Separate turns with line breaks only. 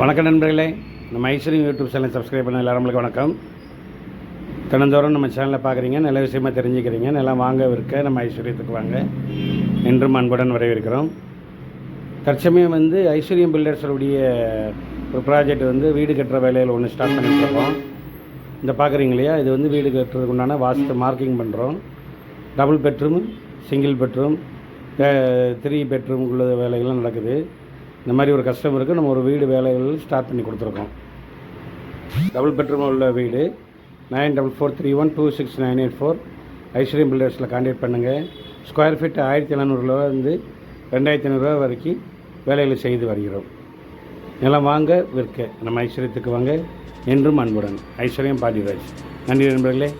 வணக்கம் நண்பர்களே. நம்ம ஐஸ்வரியம் யூடியூப் சேனல் சப்ஸ்கிரைப் பண்ண எல்லாருமே வணக்கம். தினந்தோறும் நம்ம சேனலை பார்க்குறீங்க நல்ல விஷயமா தெரிஞ்சுக்கிறீங்க நல்லா வாங்க விற்க நம்ம ஐஸ்வர்யத்துக்கு வாங்க. என்றும் அன்புடன் வரவேற்கிறோம். தற்சமயம் வந்து ஐஸ்வர்யம் பில்டர்ஸருடைய ஒரு ப்ராஜெக்ட் வந்து வீடு கட்டுற வேலையில் ஒன்று ஸ்டார்ட் பண்ணிட்டுருக்கோம். இந்த பார்க்குறீங்க இல்லையா? இது வந்து வீடு கட்டுறதுக்கு உண்டான வாஸ்து மார்க்கிங் பண்ணுறோம் double bedroom single bedroom three bedroom உள்ள வேலைகள்லாம் நடக்குது. இந்த மாதிரி ஒரு கஸ்டமருக்கு நம்ம ஒரு வீடு வேலைகள் ஸ்டார்ட் பண்ணி கொடுத்துருக்கோம். டபுள் பெட்ரூம் உள்ள வீடு. Nine double four three one two six nine eight four. Aishwaryam பில்டர்ஸில் contact பண்ணுங்கள் ஸ்கொயர் ஃபீட் ஆயிரத்தி எழுநூறுவா வந்து ரெண்டாயிரத்தி ஐநூறுரூவா வரைக்கும் வேலைகளை செய்து வருகிறோம். நிலம் வாங்க விற்க. நம்ம ஐஸ்வர்யத்துக்கு வாங்க. என்றும் அன்புடன். ஐஸ்வர்யம் பாண்டியராஜ். நன்றி நண்பர்களே.